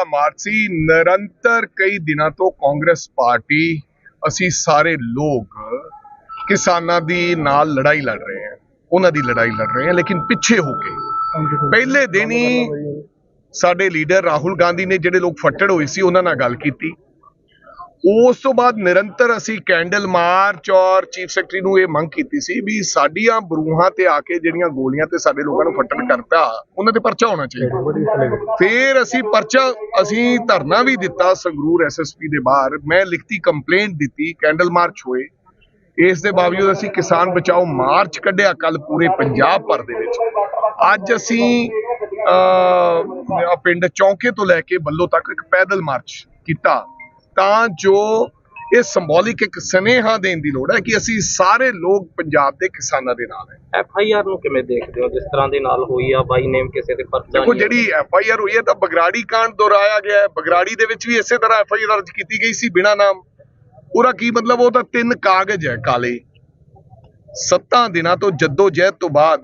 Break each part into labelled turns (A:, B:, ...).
A: ਜਿਹੜਾ ਮਾਰਚ ਨਿਰੰਤਰ ਕਈ ਦਿਨਾਂ ਤੋਂ ਕਾਂਗਰਸ ਪਾਰਟੀ, ਅਸੀਂ ਸਾਰੇ ਲੋਕ ਕਿਸਾਨਾਂ ਦੀ ਨਾਲ ਲੜਾਈ ਲੜ ਰਹੇ ਹਾਂ, ਉਹਨਾਂ ਦੀ ਲੜਾਈ ਲੜ ਰਹੇ ਹਾਂ, ਲੇਕਿਨ ਪਿੱਛੇ ਹੋ ਕੇ ਪਹਿਲੇ ਦਿਨ ਹੀ ਸਾਡੇ ਲੀਡਰ ਰਾਹੁਲ ਗਾਂਧੀ ਨੇ ਜਿਹੜੇ ਲੋਕ ਫੱਟੜ ਹੋਏ ਸੀ, ਉਹਨਾਂ ਨਾਲ ਗੱਲ ਕੀਤੀ। ਉਸ ਤੋਂ ਬਾਅਦ ਨਿਰੰਤਰ ਅਸੀਂ ਕੈਂਡਲ ਮਾਰਚ ਔਰ ਚੀਫ ਸੈਕਟਰੀ ਨੂੰ ਇਹ ਮੰਗ ਕੀਤੀ ਸੀ ਵੀ ਸਾਡੀਆਂ ਬਰੂਹਾਂ ਤੇ ਆ ਕੇ ਜਿਹੜੀਆਂ ਗੋਲੀਆਂ ਤੇ ਸਾਡੇ ਲੋਕਾਂ ਨੂੰ ਫੱਟੜ ਕਰਤਾ ਉਹਨਾਂ ਤੇ ਪਰਚਾ ਹੋਣਾ ਚਾਹੀਦਾ। ਫਿਰ ਅਸੀਂ ਪਰਚਾ ਅਸੀਂ ਧਰਨਾ ਵੀ ਦਿੱਤਾ ਸੰਗਰੂਰ ਐਸਐਸਪੀ ਦੇ ਬਾਹਰ। ਮੈਂ ਲਿਖਤੀ ਕੰਪਲੇਂਟ ਦਿੱਤੀ ਕੈਂਡਲ ਮਾਰਚ ਹੋਏ। ਇਸ ਦੇ ਬਾਵਜੂਦ ਅਸੀਂ ਕਿਸਾਨ ਬਚਾਓ ਮਾਰਚ ਕੱਢਿਆ ਕੱਲ ਪੂਰੇ ਪੰਜਾਬ ਭਰ ਦੇ ਵਿੱਚ। ਅੱਜ ਅਸੀਂ ਅਹ, ਪਿੰਡ ਚੌਂਕੇ ਤੋਂ ਲੈ ਕੇ ਬੱਲੋ ਤੱਕ ਇੱਕ ਪੈਦਲ ਮਾਰਚ ਕੀਤਾ। ਤਾਂ ਜੋ ਇਹ ਸਿੰਬੋਲਿਕ ਇੱਕ ਸਨੇਹਾ ਦੇਣ ਦੀ ਲੋੜ ਹੈ ਕਿ ਅਸੀਂ ਸਾਰੇ ਲੋਕ ਪੰਜਾਬ ਦੇ ਕਿਸਾਨਾਂ ਦੇ ਨਾਲ ਹੈ।
B: ਐਫ ਆਈ ਆਰ ਨੂੰ ਕਿਵੇਂ ਦੇਖਦੇ ਹੋ? ਜਿਸ ਤਰ੍ਹਾਂ ਦੇ ਨਾਲ ਹੋਈ ਆ ਬਾਈ ਨੇਮ ਕਿਸੇ ਤੇ ਪਰਚਾ
A: ਦੇਖੋ ਜਿਹੜੀ ਐਫ ਆਈ ਆਰ ਹੋਈ ਹੈ ਤਾਂ ਬਗਰਾੜੀ ਕਾਂਡ ਦੁਹਰਾਇਆ ਗਿਆ ਹੈ। ਬਗਰਾੜੀ ਦੇ ਵਿੱਚ ਵੀ ਇਸੇ ਤਰ੍ਹਾਂ ਐਫ ਆਈ ਆਰ ਦਰਜ ਕੀਤੀ ਗਈ ਸੀ ਬਿਨਾ ਨਾਮ। ਉਹਦਾ ਕੀ ਮਤਲਬ? ਉਹ ਤਾਂ ਤਿੰਨ ਕਾਗਜ਼ ਹੈ ਕਾਲੇ। ਸੱਤਾਂ ਦਿਨਾਂ ਤੋਂ ਜੱਦੋ ਜਹਿਦ ਤੋਂ ਬਾਅਦ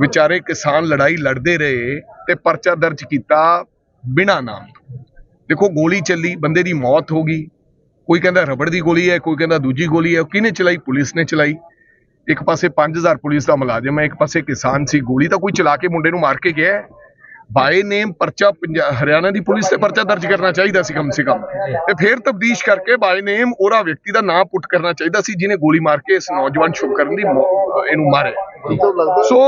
A: ਵਿਚਾਰੇ ਕਿਸਾਨ ਲੜਾਈ ਲੜਦੇ ਰਹੇ ਤੇ ਪਰਚਾ ਦਰਜ ਕੀਤਾ ਬਿਨਾ ਨਾਮ। ਦੇਖੋ ਗੋਲੀ ਚੱਲੀ ਬੰਦੇ ਦੀ ਮੌਤ ਹੋ ਗਈ। ਕੋਈ ਕਹਿੰਦਾ ਰਬੜ ਦੀ ਗੋਲੀ ਹੈ ਕੋਈ ਕਹਿੰਦਾ ਦੂਜੀ ਗੋਲੀ ਹੈ ਕਿਹਨੇ ਚਲਾਈ? ਪੁਲਿਸ ਨੇ ਚਲਾਈ। ਇੱਕ ਪਾਸੇ 5000 ਪੁਲਿਸ ਦਾ ਮੁਲਾਜ਼ਮ ਹੈ ਇੱਕ ਪਾਸੇ ਕਿਸਾਨ ਸੀ। ਗੋਲੀ ਤਾਂ ਕੋਈ ਚਲਾ ਕੇ ਮੁੰਡੇ ਨੂੰ ਮਾਰ ਕੇ ਗਿਆ। ਬਾਏ ਨੇਮ ਪਰਚਾ ਹਰਿਆਣਾ ਦੀ ਪੁਲਿਸ ਤੇ ਪਰਚਾ ਦਰਜ ਕਰਨਾ ਚਾਹੀਦਾ ਸੀ ਕਮ ਸੇ ਕਮ। ਤੇ ਫਿਰ ਤਬਦੀਸ਼ ਕਰਕੇ ਬਾਏ ਨੇਮ ਉਹਦਾ ਵਿਅਕਤੀ ਦਾ ਨਾਮ ਪੁੱਟ ਕਰਨਾ ਚਾਹੀਦਾ ਸੀ ਜਿਹਨੇ ਗੋਲੀ ਮਾਰ ਕੇ ਇਸ ਨੌਜਵਾਨ ਸ਼ੁਭ ਕਰਨ ਦੀ ਇਹਨੂੰ ਮਾਰਿਆ। ਸੋ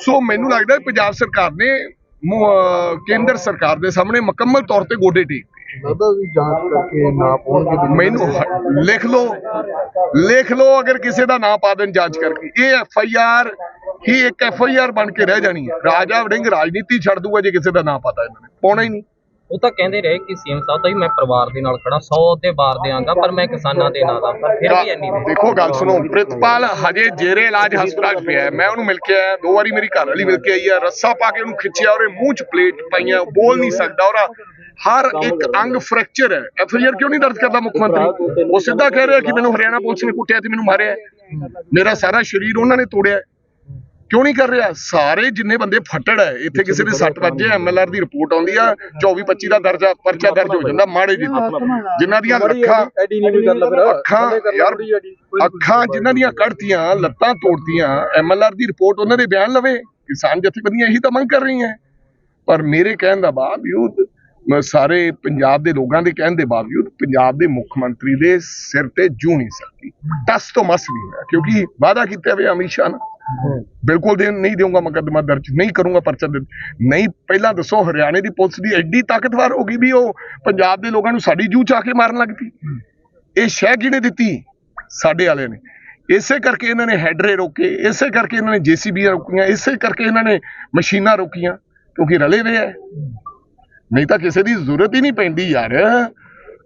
A: ਸੋ ਮੈਨੂੰ ਲੱਗਦਾ ਪੰਜਾਬ ਸਰਕਾਰ ਨੇ ਕੇਂਦਰ ਸਰਕਾਰ ਦੇ ਸਾਹਮਣੇ ਮੁਕੰਮਲ ਤੌਰ ਤੇ ਗੋਡੇ ਟੇਕ
C: ਲੱਗਦਾ ਵੀ ਜਾਂਚ ਕਰਕੇ ਨਾ ਵੀ
A: ਮੈਨੂੰ ਲਿਖ ਲਓ ਲਿਖ ਲਓ ਅਗਰ ਕਿਸੇ ਦਾ ਨਾਂ ਪਾ ਦੇਣ ਜਾਂਚ ਕਰਕੇ। ਇਹ ਐਫ ਆਈ ਆਰ ਹੀ ਇੱਕ ਐਫ ਆਈ ਆਰ ਬਣ ਕੇ ਰਹਿ ਜਾਣੀ ਹੈ। ਰਾਜਾ ਵੜਿੰਗ ਰਾਜਨੀਤੀ ਛੱਡ ਦੂਗਾ ਜੇ ਕਿਸੇ ਦਾ ਨਾਂ ਪਤਾ ਇਹਨਾਂ ਨੇ। ਪਾਉਣਾ ਹੀ ਨਹੀਂ।
B: ਉਹ ਤਾਂ ਕਹਿੰਦੇ ਰਹੇ ਕਿ ਸੀਐਮ ਸਾਹਿਬ ਤਾਂ ਵੀ ਮੈਂ ਪਰਿਵਾਰ ਦੇ ਨਾਲ ਖੜਾ 100 ਦੇ ਬਾਰ ਦਿਆਂਗਾ ਪਰ ਮੈਂ ਕਿਸਾਨਾਂ ਦੇ ਨਾਲ ਆ ਫਿਰ ਵੀ ਇੰਨੀ ਦੇ
A: ਦੇਖੋ, ਗੱਲ ਸੁਣੋ, ਪ੍ਰਿਤਪਾਲ ਹਜੇ ਜੇਰੇ ਇਲਾਜ ਹਸਪਤਾਲ 'ਚ ਪਿਆ ਹੈ। ਮੈਂ ਉਹਨੂੰ ਮਿਲ ਕੇ ਆਇਆ, ਦੋ ਵਾਰੀ ਮੇਰੀ ਘਰ ਵਾਲੀ ਮਿਲ ਕੇ ਆਈ ਹੈ, ਰੱਸਾ ਪਾ ਕੇ ਉਹਨੂੰ ਖਿੱਚਿਆ, ਉਹਦੇ ਮੂੰਹ 'ਚ ਪਲੇਟ ਪਾਈਆਂ ਬੋਲ ਨਹੀਂ ਸਕਦਾ, ਉਹਦਾ ਹਰ ਇੱਕ ਅੰਗ ਫ੍ਰੈਕਚਰ ਹੈ। ਐਫ ਆਈ ਆਰ ਕਿਉਂ ਨਹੀਂ ਦਰਜ ਕਰਦਾ ਮੁੱਖ ਮੰਤਰੀ? ਉਹ ਸਿੱਧਾ ਕਹਿ ਰਿਹਾ ਕਿ ਮੈਨੂੰ ਹਰਿਆਣਾ ਪੁਲਿਸ ਨੇ ਕੁੱਟਿਆ ਤੇ ਮੈਨੂੰ ਮਾਰਿਆ ਮੇਰਾ ਸਾਰਾ ਸਰੀਰ ਉਹਨਾਂ ਨੇ ਤੋੜਿਆ ਕਿਉਂ ਨਹੀਂ ਕਰ ਰਿਹਾ? ਸਾਰੇ ਜਿੰਨੇ ਬੰਦੇ ਫੱਟੜ ਹੈ ਇੱਥੇ ਕਿਸੇ ਦੇ ਸੱਟ ਵੱਜੇ ਐਮਐਲਆਰ ਦੀ ਰਿਪੋਰਟ ਆਉਂਦੀ ਆ 24 25 ਦਾ ਦਰਜਾ ਪਰਚਾ ਦਰਜ ਹੋ ਜਾਂਦਾ ਮਾੜੇ ਜੀ ਜਿਨ੍ਹਾਂ ਦੀਆਂ ਅੱਖਾਂ ਅੱਖਾਂ ਯਾਰ ਅੱਖਾਂ ਜਿਨ੍ਹਾਂ ਦੀਆਂ ਕੱਢਤੀਆਂ ਲੱਤਾਂ ਤੋੜਤੀਆਂ ਐਮਐਲਆਰ ਦੀ ਰਿਪੋਰਟ ਉਹਨਾਂ ਦੇ ਬਿਆਨ ਲਵੇ। ਕਿਸਾਨ ਜਥੇਬੰਦੀਆਂ ਇਹੀ ਤਾਂ ਮੰਗ ਕਰ ਰਹੀਆਂ। ਪਰ ਮੇਰੇ ਕਹਿਣ ਦਾ ਬਾਵਜੂਦ ਮੈਂ ਸਾਰੇ ਪੰਜਾਬ ਦੇ ਲੋਕਾਂ ਦੇ ਕਹਿਣ ਦੇ ਬਾਵਜੂਦ ਪੰਜਾਬ ਦੇ ਮੁੱਖ ਮੰਤਰੀ ਦੇ ਸਿਰ ਤੇ ਜੂ ਨਹੀਂ ਸਕਦੀ। ਟਸ ਤੋਂ ਮਸ ਨਹੀਂ ਹੋਇਆ ਕਿਉਂਕਿ ਵਾਅਦਾ ਕੀਤਾ ਵੇ ਅਮਿਤ ਸ਼ਾਹ ਨਾਲ। ਬਿਲਕੁਲ ਦੇ ਨਹੀਂ ਦੇਵਾਂਗਾ ਮੁਕੱਦਮਾ ਦਰਜ ਨਹੀਂ ਕਰੂੰਗਾ ਪਰਚਾ ਦਰਜ ਨਹੀਂ ਪਹਿਲਾਂ ਦੱਸੋ ਹਰਿਆਣੇ ਦੀ ਪੁਲਿਸ ਦੀ ਐਡੀ ਤਾਕਤਵਰ ਹੋ ਗਈ ਵੀ ਉਹ ਪੰਜਾਬ ਦੇ ਲੋਕਾਂ ਨੂੰ ਸਾਡੀ ਜੂ ਚ ਕੇ ਮਾਰਨ ਲੱਗ ਪਈ। ਇਹ ਸ਼ਹਿ ਕਿਹਨੇ ਦਿੱਤੀ? ਸਾਡੇ ਵਾਲਿਆਂ ਨੇ। ਇਸੇ ਕਰਕੇ ਇਹਨਾਂ ਨੇ ਹੈਡਰੇ ਰੋਕੇ ਇਸੇ ਕਰਕੇ ਇਹਨਾਂ ਨੇ ਜੀਸੀਬੀ ਰੋਕੀਆਂ ਇਸੇ ਕਰਕੇ ਇਹਨਾਂ ਨੇ ਮਸ਼ੀਨਾਂ ਰੋਕੀਆਂ ਕਿਉਂਕਿ ਰਲੇ ਵੇ ਹੈ ਨਹੀਂ ਤਾਂ ਕਿਸੇ ਦੀ ਜ਼ਰੂਰਤ ਹੀ ਨਹੀਂ ਪੈਂਦੀ ਯਾਰ।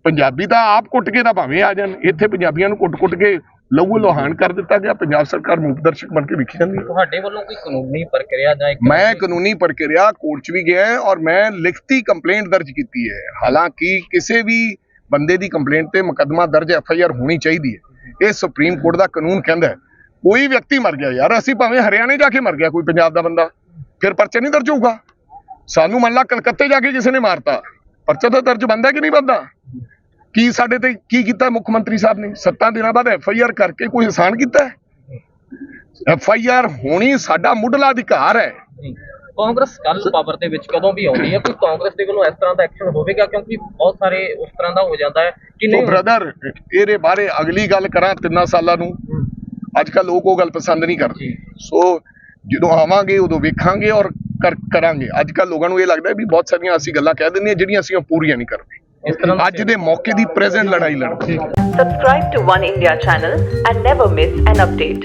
A: ਪੰਜਾਬੀ ਤਾਂ ਆਪ ਕੁੱਟ ਕੇ ਤਾਂ ਭਾਵੇਂ ਆ ਜਾਣ ਇੱਥੇ ਪੰਜਾਬੀਆਂ ਨੂੰ ਕੁੱਟ-ਕੁੱਟ ਕੇ ਲਹੂ ਲੋਹਾਨ ਕਰ ਦਿੱਤਾ ਗਿਆ ਪੰਜਾਬ ਸਰਕਾਰ ਮੂਕ ਦਰਸ਼ਕ ਬਣ ਕੇ ਵਿਖੀ ਜਾਂਦੀ ਹੈ।
B: ਤੁਹਾਡੇ ਵੱਲੋਂ ਕੋਈ ਕਾਨੂੰਨੀ ਪ੍ਰਕਿਰਿਆ ਜਾਂ
A: ਮੈਂ ਕਾਨੂੰਨੀ ਪ੍ਰਕਿਰਿਆ ਕੋਰਟ 'ਚ ਵੀ ਗਿਆ ਹੈ ਔਰ ਮੈਂ ਲਿਖਤੀ ਕੰਪਲੇਂਟ ਦਰਜ ਕੀਤੀ ਹੈ। ਹਾਲਾਂਕਿ ਕਿਸੇ ਵੀ ਬੰਦੇ ਦੀ ਕੰਪਲੇਂਟ ਤੇ ਮੁਕੱਦਮਾ ਦਰਜ ਐਫ ਆਈ ਆਰ ਹੋਣੀ ਚਾਹੀਦੀ ਹੈ। ਇਹ ਸੁਪਰੀਮ ਕੋਰਟ ਦਾ ਕਾਨੂੰਨ ਕਹਿੰਦਾ ਕੋਈ ਵਿਅਕਤੀ ਮਰ ਗਿਆ ਯਾਰ ਅਸੀਂ ਭਾਵੇਂ ਹਰਿਆਣੇ ਜਾ ਕੇ ਮਰ ਗਿਆ ਕੋਈ ਪੰਜਾਬ ਦਾ ਬੰਦਾ ਫਿਰ ਪਰਚਾ ਨਹੀਂ ਦਰਜ ਹੋਊਗਾ। ਸਾਨੂੰ ਮੰਨ ਲਾ ਕਲਕੱਤੇ ਜਾ ਕੇ ਕਿਸੇ ਨੇ ਮਾਰਤਾ। ਪਰਚਾ ਤਾਂ ਦਰਜ ਬੰਦਾ ਕਿ ਨਹੀਂ ਬੰਦਾ ਕੀ ਸਾਡੇ ਤੇ ਕੀ ਕੀਤਾ ਮੁੱਖ ਮੰਤਰੀ ਸਾਹਿਬ ਨੇ? ਸੱਤਾਂ ਦਿਨਾਂ ਬਾਅਦ ਐਫ ਆਈ ਆਰ ਕਰਕੇ ਕੋਈ ਇਨਸਾਨ ਕੀਤਾ ਐਫ ਆਈ ਆਰ ਹੋਣੀ ਸਾਡਾ ਮੁੱਢਲਾ ਅਧਿਕਾਰ ਹੈ।
B: ਕਾਂਗਰਸ ਕੱਲ ਪਾਵਰ ਦੇ ਵਿੱਚ ਕਦੋਂ ਵੀ ਆਉਂਦੀ ਹੈ ਕੋਈ ਕਾਂਗਰਸ ਦੇ ਵੱਲੋਂ ਇਸ ਤਰ੍ਹਾਂ ਦਾ ਐਕਸ਼ਨ ਹੋਵੇਗਾ ਕਿਉਂਕਿ ਬਹੁਤ ਸਾਰੇ ਉਸ ਤਰ੍ਹਾਂ ਦਾ ਹੋ ਜਾਂਦਾ ਹੈ ਕਿ ਨਹੀਂ।
A: ਬ੍ਰਦਰ ਇਹਦੇ ਬਾਰੇ ਅਗਲੀ ਗੱਲ ਕਰਾਂ ਤਿੰਨਾਂ ਸਾਲਾਂ ਨੂੰ। ਅੱਜ ਕੱਲ ਲੋਕ ਉਹ ਗੱਲ ਪਸੰਦ ਨਹੀਂ ਕਰਦੇ। ਸੋ ਜਦੋਂ ਆਵਾਂਗੇ ਉਦੋਂ ਵੇਖਾਂਗੇ ਔਰ ਕਰ- ਕਰਾਂਗੇ। ਅੱਜ ਕੱਲ ਲੋਕਾਂ ਨੂੰ ਇਹ ਲੱਗਦਾ ਵੀ ਬਹੁਤ ਸਾਰੀਆਂ ਅਸੀਂ ਗੱਲਾਂ ਕਹਿ ਦਿੰਦੇ ਹਾਂ ਜਿਹੜੀਆਂ ਅਸੀਂ ਪੂਰੀਆਂ ਨਹੀਂ ਕਰਦੇ। ਅੱਜ ਦੇ ਮੌਕੇ ਦੀ ਪ੍ਰੈਜ਼ੈਂਟ ਲੜਾਈ ਲੜਦੇ
D: Subscribe to One India channel and never miss an update.